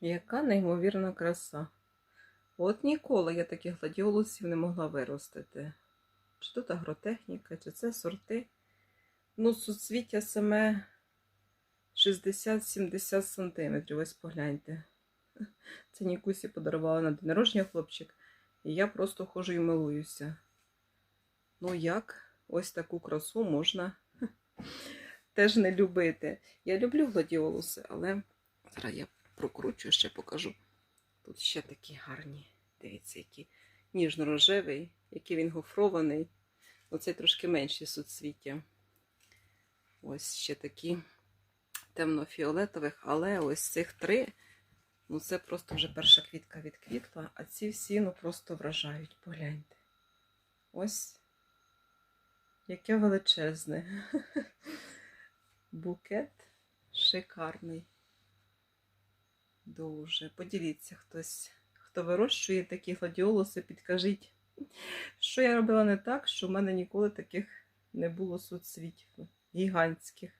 Яка неймовірна краса. От ніколи я таких гладіолусів не могла виростити. Чи тут агротехніка, чи це сорти. Ну, суцвіття саме 60-70 сантиметрів. Ось погляньте. Це Нікусі подарувала на день народження хлопчик. І я просто ходжу і милуюся. Ну як ось таку красу можна теж не любити. Я люблю гладіолуси, але зараз я прокручу, ще покажу. Тут ще такі гарні. Дивіться, які ніжно-рожевий, який він гофрований. Оце трошки менші суцвіття. Ось ще такі темно-фіолетових, але ось цих три. Ну, це просто вже перша квітка відквітла, а ці всі ну просто вражають. Погляньте. Ось яке величезне. Букет шикарний. Дуже. Поділіться хтось, хто вирощує такі гладіолуси, підкажіть, що я робила не так, що в мене ніколи таких не було суцвітів гігантських.